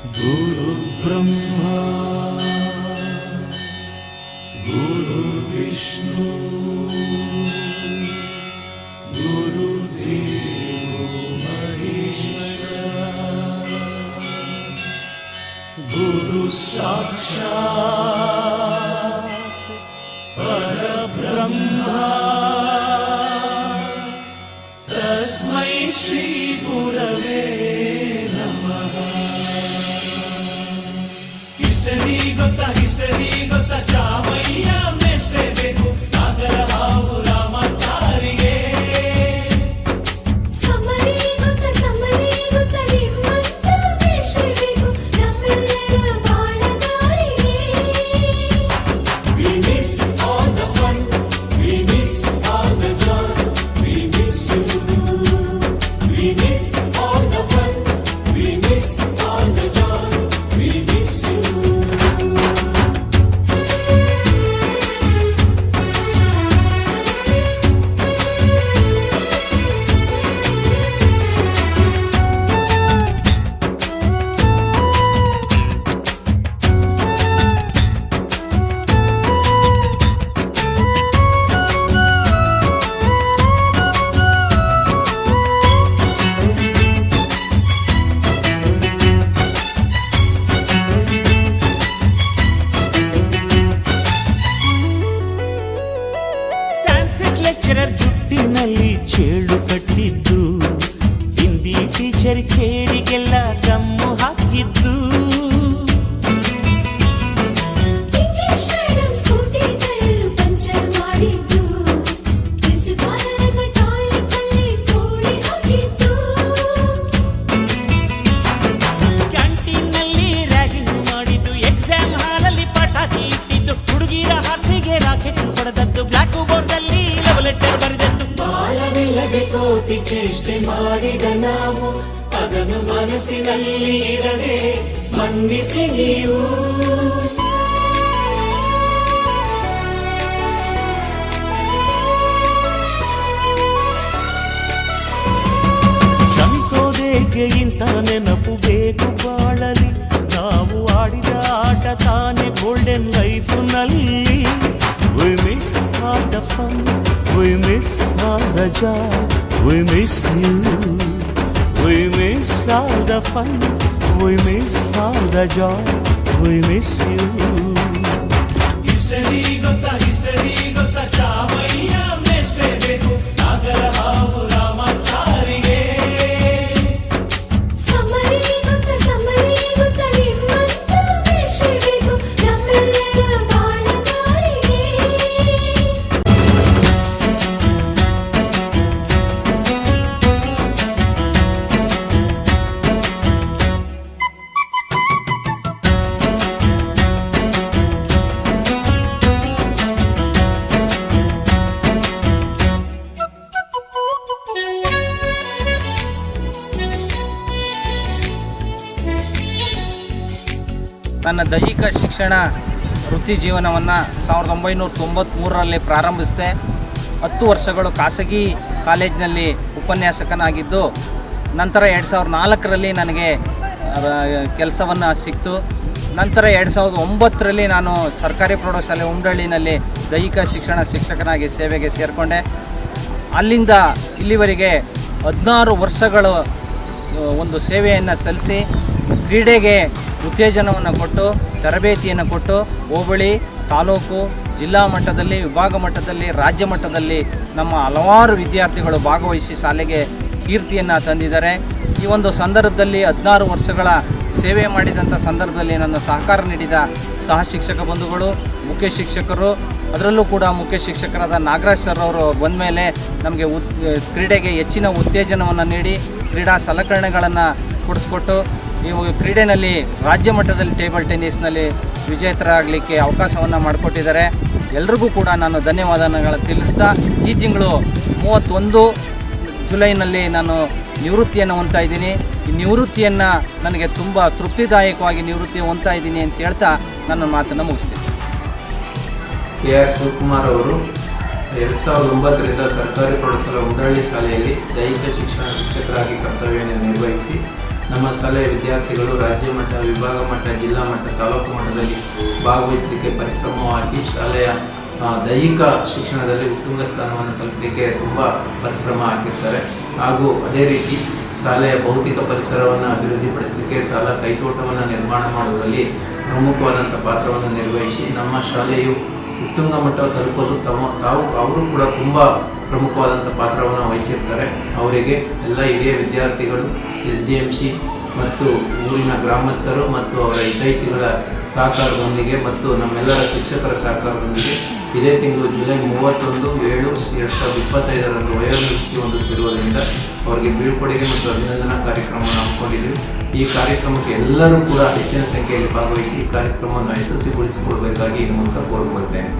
गुरु ब्रह्मा गुरुविष्णु गुरु हरिष्ण गुरु साक्षा ह्रह्मास्मै श्री tanta histeria. ಲೆಟರ್ ಕಮ್ಮು ಹಾಕಿದ್ದು. ಕೋಟಿ ಚೇಷ್ಟೆ ಮಾಡಿದ ನಾವು. ಅದನ್ನು ಮನಸ್ಸಿನಲ್ಲಿ ಇಡದೆ ಮನ್ನಿಸಿ ನೀವು ಕ್ಷಮಿಸೋದೇಕೆ ಇಂಥ ನೆನಪು ಬೇಕು ಬಾಳಲಿ ನಾವು ಆಡಿದ ಆಟ ತಾನೇ ಗೋಲ್ಡನ್ ಲೈಫ್ ನಲ್ಲಿ we miss all the fun we miss all the joy we miss We miss all the fun, we miss all the joy, we miss you. History gotta, history gotta, chamaiya mestre beko, nagala havu. ನನ್ನ ದೈಹಿಕ ಶಿಕ್ಷಣ ವೃತ್ತಿ ಜೀವನವನ್ನು ಸಾವಿರದ ಒಂಬೈನೂರ ತೊಂಬತ್ತ್ಮೂರರಲ್ಲಿ ಪ್ರಾರಂಭಿಸಿದೆ. ಹತ್ತು ವರ್ಷಗಳು ಖಾಸಗಿ ಕಾಲೇಜಿನಲ್ಲಿ ಉಪನ್ಯಾಸಕನಾಗಿದ್ದು, ನಂತರ ಎರಡು ಸಾವಿರದ ನಾಲ್ಕರಲ್ಲಿ ನನಗೆ ಕೆಲಸವನ್ನು ಸಿಕ್ತು. ನಂತರ ಎರಡು ಸಾವಿರದ ಒಂಬತ್ತರಲ್ಲಿ ನಾನು ಸರ್ಕಾರಿ ಪ್ರೌಢಶಾಲೆ ಉಂಡಳ್ಳಿನಲ್ಲಿ ದೈಹಿಕ ಶಿಕ್ಷಣ ಶಿಕ್ಷಕನಾಗಿ ಸೇವೆಗೆ ಸೇರಿಕೊಂಡೆ. ಅಲ್ಲಿಂದ ಇಲ್ಲಿವರೆಗೆ ಹದಿನಾರು ವರ್ಷಗಳು ಒಂದು ಸೇವೆಯನ್ನು ಸಲ್ಲಿಸಿ, ಕ್ರೀಡೆಗೆ ಉತ್ತೇಜನವನ್ನು ಕೊಟ್ಟು, ತರಬೇತಿಯನ್ನು ಕೊಟ್ಟು ಹೋಬಳಿ ತಾಲೂಕು ಜಿಲ್ಲಾ ಮಟ್ಟದಲ್ಲಿ, ವಿಭಾಗ ಮಟ್ಟದಲ್ಲಿ, ರಾಜ್ಯ ಮಟ್ಟದಲ್ಲಿ ನಮ್ಮ ಹಲವಾರು ವಿದ್ಯಾರ್ಥಿಗಳು ಭಾಗವಹಿಸಿ ಶಾಲೆಗೆ ಕೀರ್ತಿಯನ್ನು ತಂದಿದ್ದಾರೆ. ಈ ಒಂದು ಸಂದರ್ಭದಲ್ಲಿ ಹದಿನಾರು ವರ್ಷಗಳ ಸೇವೆ ಮಾಡಿದಂಥ ಸಂದರ್ಭದಲ್ಲಿ ನನ್ನ ಸಹಕಾರ ನೀಡಿದ ಸಹ ಶಿಕ್ಷಕ ಬಂಧುಗಳು, ಮುಖ್ಯ ಶಿಕ್ಷಕರು, ಅದರಲ್ಲೂ ಕೂಡ ಮುಖ್ಯ ಶಿಕ್ಷಕರಾದ ನಾಗರಾಜ್ ಸರ್ ಅವರು ಬಂದ ಮೇಲೆ ನಮಗೆ ಉತ್, ಕ್ರೀಡೆಗೆ ಹೆಚ್ಚಿನ ಉತ್ತೇಜನವನ್ನು ನೀಡಿ, ಕ್ರೀಡಾ ಸಲಕರಣೆಗಳನ್ನು ಕೊಡಿಸ್ಕೊಟ್ಟು ನೀವು ಕ್ರೀಡೆಯಲ್ಲಿ ರಾಜ್ಯ ಮಟ್ಟದಲ್ಲಿ ಟೇಬಲ್ ಟೆನ್ನಿಸ್ನಲ್ಲಿ ವಿಜೇತರಾಗಲಿಕ್ಕೆ ಅವಕಾಶವನ್ನು ಮಾಡಿಕೊಟ್ಟಿದ್ದಾರೆ. ಎಲ್ರಿಗೂ ಕೂಡ ನಾನು ಧನ್ಯವಾದಗಳು ತಿಳಿಸ್ತಾ ಈ ತಿಂಗಳು ಮೂವತ್ತೊಂದು ಜುಲೈನಲ್ಲಿ ನಾನು ನಿವೃತ್ತಿಯನ್ನು ಹೊಂತಾ ಇದ್ದೀನಿ. ಈ ನಿವೃತ್ತಿಯನ್ನು ನನಗೆ ತುಂಬ ತೃಪ್ತಿದಾಯಕವಾಗಿ ನಿವೃತ್ತಿ ಹೊಂತಾ ಇದ್ದೀನಿ ಅಂತ ಹೇಳ್ತಾ ನನ್ನ ಮಾತನ್ನು ಮುಗಿಸ್ತೀನಿ. ಕೆ ಆರ್ ಶಿವಕುಮಾರ್ ಅವರು ಎರಡು ಸಾವಿರದ ಒಂಬತ್ತರಿಂದ ಸರ್ಕಾರಿ ಪ್ರೌಢಶಾಲಾ ಉಂಡಳ್ಳಿ ಶಾಲೆಯಲ್ಲಿ ದೈಹಿಕ ಶಿಕ್ಷಣ ಶಿಕ್ಷಕರಾಗಿ ಕರ್ತವ್ಯವನ್ನು ನಿರ್ವಹಿಸಿ ನಮ್ಮ ಶಾಲೆಯ ವಿದ್ಯಾರ್ಥಿಗಳು ರಾಜ್ಯ ಮಟ್ಟ, ವಿಭಾಗ ಮಟ್ಟ, ಜಿಲ್ಲಾ ಮಟ್ಟ, ತಾಲೂಕು ಮಟ್ಟದಲ್ಲಿ ಭಾಗವಹಿಸಲಿಕ್ಕೆ ಪರಿಶ್ರಮವಾಗಿ ಶಾಲೆಯ ದೈಹಿಕ ಶಿಕ್ಷಣದಲ್ಲಿ ಉತ್ತುಂಗ ಸ್ಥಾನವನ್ನು ತಲುಪಲಿಕ್ಕೆ ತುಂಬ ಪರಿಶ್ರಮ ಹಾಕಿರ್ತಾರೆ. ಹಾಗೂ ಅದೇ ರೀತಿ ಶಾಲೆಯ ಭೌತಿಕ ಪರಿಸರವನ್ನು ಅಭಿವೃದ್ಧಿಪಡಿಸಲಿಕ್ಕೆ ಶಾಲಾ ಕೈತೋಟವನ್ನು ನಿರ್ಮಾಣ ಮಾಡುವುದರಲ್ಲಿ ಪ್ರಮುಖವಾದಂಥ ಪಾತ್ರವನ್ನು ನಿರ್ವಹಿಸಿ ನಮ್ಮ ಶಾಲೆಯು ಉತ್ತುಂಗ ಮಟ್ಟ ತಲುಪಲು ತಮ್ಮ ತಾವು, ಅವರು ಕೂಡ ತುಂಬ ಪ್ರಮುಖವಾದಂಥ ಪಾತ್ರವನ್ನು ವಹಿಸಿರ್ತಾರೆ. ಅವರಿಗೆ ಎಲ್ಲ ಹಿರಿಯ ವಿದ್ಯಾರ್ಥಿಗಳು, ಎಸ್ ಡಿ ಎಂ ಸಿ ಮತ್ತು ಊರಿನ ಗ್ರಾಮಸ್ಥರು ಮತ್ತು ಅವರ ಹಿತೈಷಿಗಳ ಸಹಕಾರದೊಂದಿಗೆ ಮತ್ತು ನಮ್ಮೆಲ್ಲರ ಶಿಕ್ಷಕರ ಸಹಕಾರದೊಂದಿಗೆ ಇದೇ ತಿಂಗಳು ಜುಲೈ ಮೂವತ್ತೊಂದು, ಏಳು, ಎರಡು ಸಾವಿರದ ಇಪ್ಪತ್ತೈದರಂದು ವಯೋನಿವೃತ್ತಿ ಹೊಂದುತ್ತಿರುವುದರಿಂದ ಅವರಿಗೆ ಬೀಳ್ಕೊಡುಗೆ ಮತ್ತು ಅಭಿನಂದನಾ ಕಾರ್ಯಕ್ರಮವನ್ನು ಹಮ್ಮಿಕೊಂಡಿದ್ದೀವಿ. ಈ ಕಾರ್ಯಕ್ರಮಕ್ಕೆ ಎಲ್ಲರೂ ಕೂಡ ಹೆಚ್ಚಿನ ಸಂಖ್ಯೆಯಲ್ಲಿ ಭಾಗವಹಿಸಿ ಈ ಕಾರ್ಯಕ್ರಮವನ್ನು ಯಶಸ್ವಿಗೊಳಿಸಿಕೊಳ್ಳಬೇಕಾಗಿ ಈ ಮೂಲಕ ಕೋರಿಕೊಳ್ತೇನೆ.